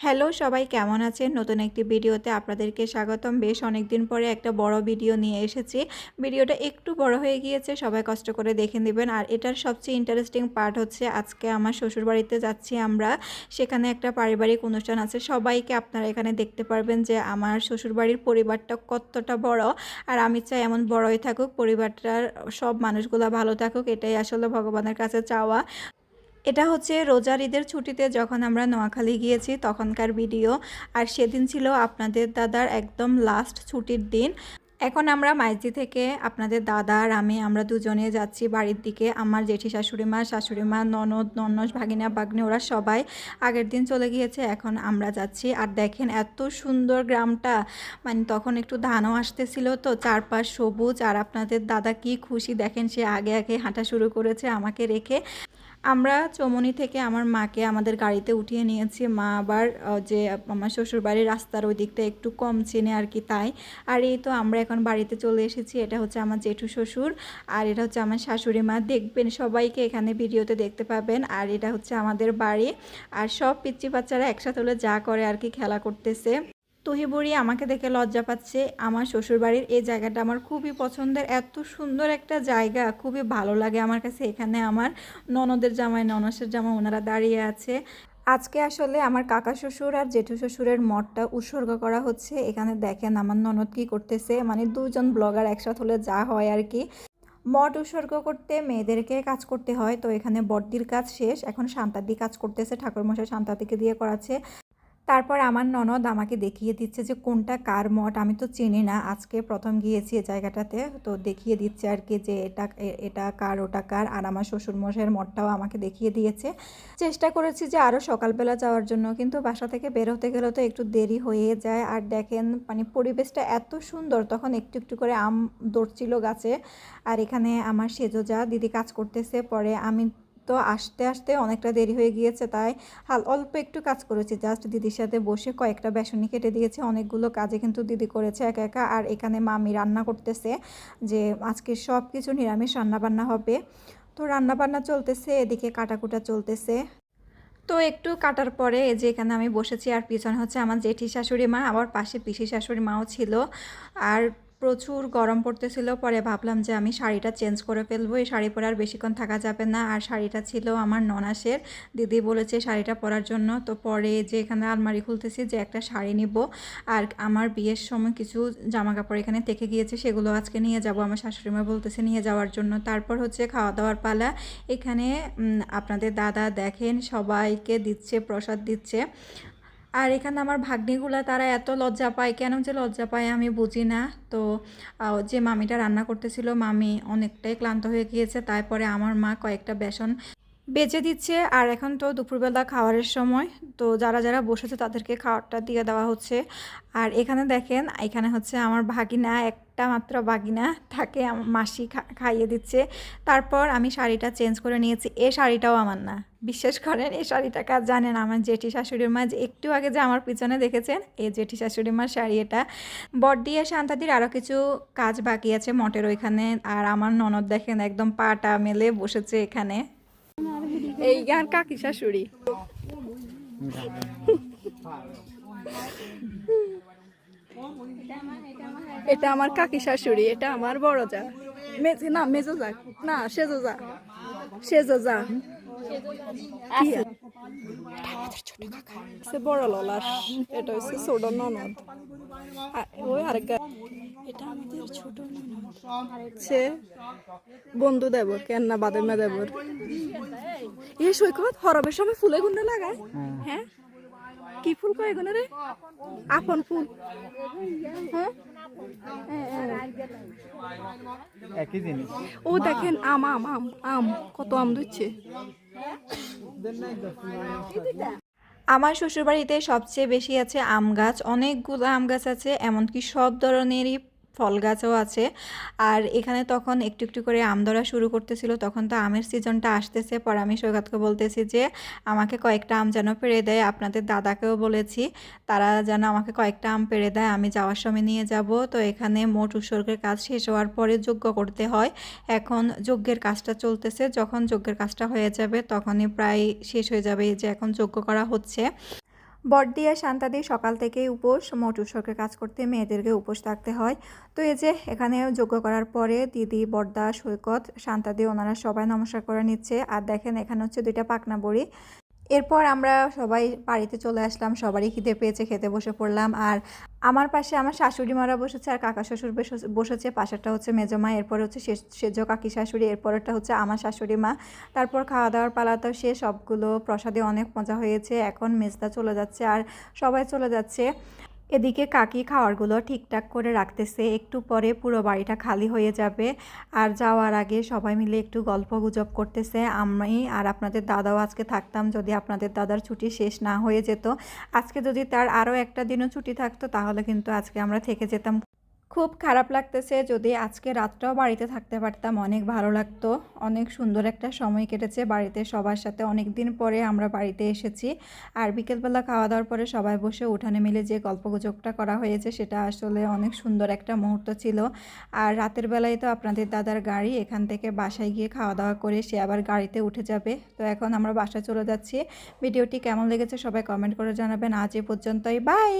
Hello, সবাই কেমন আছেন? নতুন একটি ভিডিওতে আপনাদেরকে স্বাগতম। বেশ অনেক দিন পরে একটা বড় ভিডিও নিয়ে এসেছি। ভিডিওটা একটু বড় হয়ে গিয়েছে, সবাই কষ্ট করে দেখে নেবেন। আর এটার সবচেয়ে ইন্টারেস্টিং পার্ট হচ্ছে, আজকে আমার শ্বশুরবাড়িতে যাচ্ছি আমরা। সেখানে একটা পারিবারিক অনুষ্ঠান আছে। সবাইকে আপনারা এখানে দেখতে পারবেন যে আমার শ্বশুরবাড়ির পরিবারটা কতটা বড়। আর আমি চাই এমন বড়ই থাকুক, পরিবারটার সব মানুষগুলো ভালো থাকুক। এটাই আসলে ভগবানের কাছে চাওয়া। এটা হচ্ছে রোজার ঈদের ছুটিতে যখন আমরা নোয়াখালী গিয়েছি, তখনকার ভিডিও। আর সেদিন ছিল আপনাদের দাদার একদম লাস্ট ছুটির দিন। এখন আমরা মাইজি থেকে আপনাদের দাদা আর আমি আমরা দুজনে যাচ্ছি বাড়ির দিকে। আমার জেঠি শাশুড়ি মা শাশুড়ি মা, ননদ, ননস, ভাগিনা, ভাগ্নে, ওরা সবাই আগের দিন চলে গিয়েছে, এখন আমরা যাচ্ছি। আর দেখেন এত সুন্দর গ্রামটা মানে তখন একটু ধানও আসতেছিল তো, চারপাশ সবুজ। আর আপনাদের দাদা কি খুশি, দেখেন সে আগে আগে হাঁটা শুরু করেছে আমাকে রেখে। আমরা চৌমনি থেকে আমার মাকে আমাদের গাড়িতে উঠিয়ে নিয়েছি। মা আবার যে আমার শ্বশুরবাড়ির রাস্তার ওই দিকটা একটু কম চেনে আর কি তাই। আর এই তো আমরা এখন বাড়িতে চলে এসেছি। এটা হচ্ছে আমার জেঠু শ্বশুর আর এটা হচ্ছে আমার শাশুড়ি মা। দেখবেন সবাইকে এখানে ভিডিওতে দেখতে পাবেন। আর এটা হচ্ছে আমাদের বাড়ি। আর সব পিচ্চি বাচ্চারা একসাথে হলে যা করে আর কি খেলা করতেছে। তুহিবুড়ি আমাকে দেখে লজ্জা পাচ্ছে। আমার শ্বশুরবাড়ির এই জায়গাটা আমার খুবই পছন্দের। এত সুন্দর একটা জায়গা, খুবই ভালো লাগে আমার কাছে। এখানে আমার ননদের জামাই, ননসের জামা ওনারা দাঁড়িয়ে আছে। আজকে আসলে আমার কাকা শ্বশুর আর জেঠু শ্বশুরের মঠটা উৎসর্গ করা হচ্ছে। এখানে দেখেন আমার ননদ কি করতেছে। মানে দুজন ব্লগার একসাথে হলে যা হয় আর কি। মঠ উৎসর্গ করতে মেয়েদেরকে কাজ করতে হয়। তো এখানে বড়দির কাজ শেষ। এখন শান্তাদি কাজ করতেছে। ঠাকুরমশাই শান্তাদিকে দিয়ে করাচ্ছে। তারপর আমার ননদ আমাকে দেখিয়ে দিচ্ছে যে কোনটা কার মঠ। আমি তো চিনি না, আজকে প্রথম গিয়েছি এই জায়গাটাতে, তো দেখিয়ে দিচ্ছে আর কি যে এটা এটা কার, ওটা কার। আর আমার শ্বশুরমশাইয়ের মঠটাও আমাকে দেখিয়ে দিয়েছে। চেষ্টা করেছি যে আরও সকালবেলা যাওয়ার জন্য, কিন্তু বাসা থেকে বের হতে গেলে তো একটু দেরি হয়ে যায়। আর দেখেন মানে পরিবেশটা এত সুন্দর, তখন একটু একটু করে আম ধরছিল গাছে। আর এখানে আমার সেজো যা দিদি কাজ করতেছে, পরে আমি তো আসতে আসতে অনেকটা দেরি হয়ে গিয়েছে, তাই হাল অল্প একটু কাজ করেছি। জাস্ট দিদির সাথে বসে কয়েকটা বেসনি কেটে দিয়েছে। অনেকগুলো কাজে কিন্তু দিদি করেছে একা একা। আর এখানে মামি রান্না করতেছে যে আজকে সব কিছু নিরামিষ রান্নাবান্না হবে। তো রান্না বান্না চলতেছে, এদিকে কাটাকুটা চলতেছে। তো একটু কাটার পরে যে এখানে আমি বসেছি, আর পিছনে হচ্ছে আমার জেঠি শাশুড়ি মা আবার পাশে পিসি শাশুড়ি মাও ছিল। আর প্রচুর গরম পড়তেছিল, পরে ভাবলাম যে আমি শাড়িটা চেঞ্জ করে ফেলব। এই শাড়ি পরে আর বেশিক্ষণ থাকা যাবে না। আর শাড়িটা ছিল আমার ননাসের। দিদি বলেছে শাড়িটা পরার জন্য। তো পরে যে এখানে আলমারি খুলতেছি যে একটা শাড়ি নিব। আর আমার বিয়ের সময় কিছু জামা কাপড় এখানে থেকে গিয়েছে, সেগুলো আজকে নিয়ে যাব। আমার শাশুড়ি মা বলতেছে নিয়ে যাওয়ার জন্য। তারপর হচ্ছে খাওয়া দাওয়ার পালা। এখানে আপনাদের দাদা দেখেন, সবাইকে দিচ্ছে, প্রসাদ দিচ্ছে। আর এখানে আমার ভাগ্নিগুলা, তারা এত লজ্জা পায়। কেন যে লজ্জা পায় আমি বুঝি না। তো যে মামিটা রান্না করতেছিল, মামি অনেকটাই ক্লান্ত হয়ে গিয়েছে। তারপরে আমার মা কয়েকটা বেসন বেজে দিচ্ছে। আর এখন তো দুপুরবেলা খাওয়ারের সময়। তো যারা যারা বসেছে তাদেরকে খাওয়ারটা দিয়ে দেওয়া হচ্ছে। আর এখানে দেখেন, এখানে হচ্ছে আমার ভাগিনা, একটা মাত্র ভাগিনা, তাকে মাসি খাইয়ে দিচ্ছে। তারপর আমি শাড়িটা চেঞ্জ করে নিয়েছি। এ শাড়িটাও আমার না। বিশ্বাস করেন এই শাড়িটা কাজ জানেন? আমার জেঠি শাশুড়ির মা যে একটু আগে যে আমার পিছনে দেখেছেন এই জেঠি শাশুড়ি মার শাড়ি এটা। বড়দিয়া শান্তাদির আরও কিছু কাজ বাকি আছে মটের ওইখানে। আর আমার ননদ দেখেন একদম পাটা মেলে বসেছে এখানে। এই গান কাকি শাশুড়ি। এটা আমার কাকি শাশুড়ি, এটা আমার বড় যা মেজে না মেজো যা না সেজো যা সেজো যা? সে বড় ললাস এটা হচ্ছে ছোট ননদ। আর ওই আরেক গা- এটা আমাদের ছোট সে বন্ধু দেব কেন না বাদেমা দেবর। এই সৈকত হরবের সময় ফুলে গুন্ডে লাগায়। হ্যাঁ? কি ফুল কয় এগুলো রে? আপন ফুল। হ্যাঁ? একই জিনিস। ও দেখেন আম আম আম আম কত আম দিচ্ছে আমার শ্বশুরবাড়িতে সবচেয়ে বেশি আছে আম গাছ অনেকগুলো আম গাছ আছে এমনকি সব ধরনেরই ফল গাছও আছে। আর এখানে তখন একটু একটু করে আম ধরা শুরু করতেছিল। তখন তো আমের সিজনটা আসতেছে। পর আমি সৈকতকে বলতেছি যে, আমাকে কয়েকটা আম যেন পেড়ে দেয়। আপনাদের দাদাকেও বলেছি, তারা যেন আমাকে কয়েকটা আম পেড়ে দেয়। আমি যাওয়ার সময় নিয়ে যাব। তো এখানে মোট উৎসর্গের কাজ শেষ হওয়ার পরে যজ্ঞ করতে হয়। এখন যজ্ঞের কাজটা চলতেছে। যখন যজ্ঞের কাজটা হয়ে যাবে, তখনই প্রায় শেষ হয়ে যাবে। যে এখন যজ্ঞ করা হচ্ছে। আর শান্তাদি সকাল থেকেই উপোস, মোট উৎসর্গের কাজ করতে মেয়েদেরকে উপোস থাকতে হয়। তো এই যে এখানে যোগ্য করার পরে দিদি বর্দা সৈকত শান্তাদি ওনারা সবাই নমস্কার করে নিচ্ছে। আর দেখেন এখানে হচ্ছে দুইটা পাকনা বড়ি। এরপর আমরা সবাই বাড়িতে চলে আসলাম, সবারই খিদে পেয়েছে, খেতে বসে পড়লাম। আর আমার পাশে আমার শাশুড়ি মারা বসেছে আর কাকা শ্বশুর বসে- বসেছে, পাশেরটা হচ্ছে মেজমা এরপর হচ্ছে সেজ কাকি শাশুড়ি, এরপরেরটা হচ্ছে আমার শাশুড়ি মা। তারপর খাওয়া দাওয়ার পালা তো সে সবগুলো প্রসাদে অনেক মজা হয়েছে। এখন মেজদা চলে যাচ্ছে আর সবাই চলে যাচ্ছে। এদিকে কাকি খাওয়ারগুলো ঠিকঠাক করে রাখতেছে, একটু পরে পুরো বাড়িটা খালি হয়ে যাবে। আর যাওয়ার আগে সবাই মিলে একটু গল্প গুজব করতেছে, আমি আর আপনাদের দাদাও আজকে থাকতাম, যদি আপনাদের দাদার ছুটি শেষ না হয়ে যেত। আজকে যদি তার আরও একটা দিনও ছুটি থাকতো, তাহলে কিন্তু আজকে আমরা থেকে যেতাম। খুব খারাপ লাগতেছে যদি আজকে রাতটাও বাড়িতে থাকতে পারতাম, অনেক ভালো লাগতো। অনেক সুন্দর একটা সময় কেটেছে বাড়িতে সবার সাথে। অনেক দিন পরে আমরা বাড়িতে এসেছি আর বিকেলবেলা খাওয়া দাওয়ার পরে সবাই বসে উঠানে মিলে যে গল্পগুজবটা করা হয়েছে সেটা আসলে অনেক সুন্দর একটা মুহূর্ত ছিল। আর রাতের বেলায় তো আপনাদের দাদার গাড়ি, এখান থেকে বাসায় গিয়ে খাওয়া দাওয়া করে সে আবার গাড়িতে উঠে যাবে। তো এখন আমরা বাসায় চলে যাচ্ছি। ভিডিওটি কেমন লেগেছে সবাই কমেন্ট করে জানাবেন। আজ এ পর্যন্তই। বাই!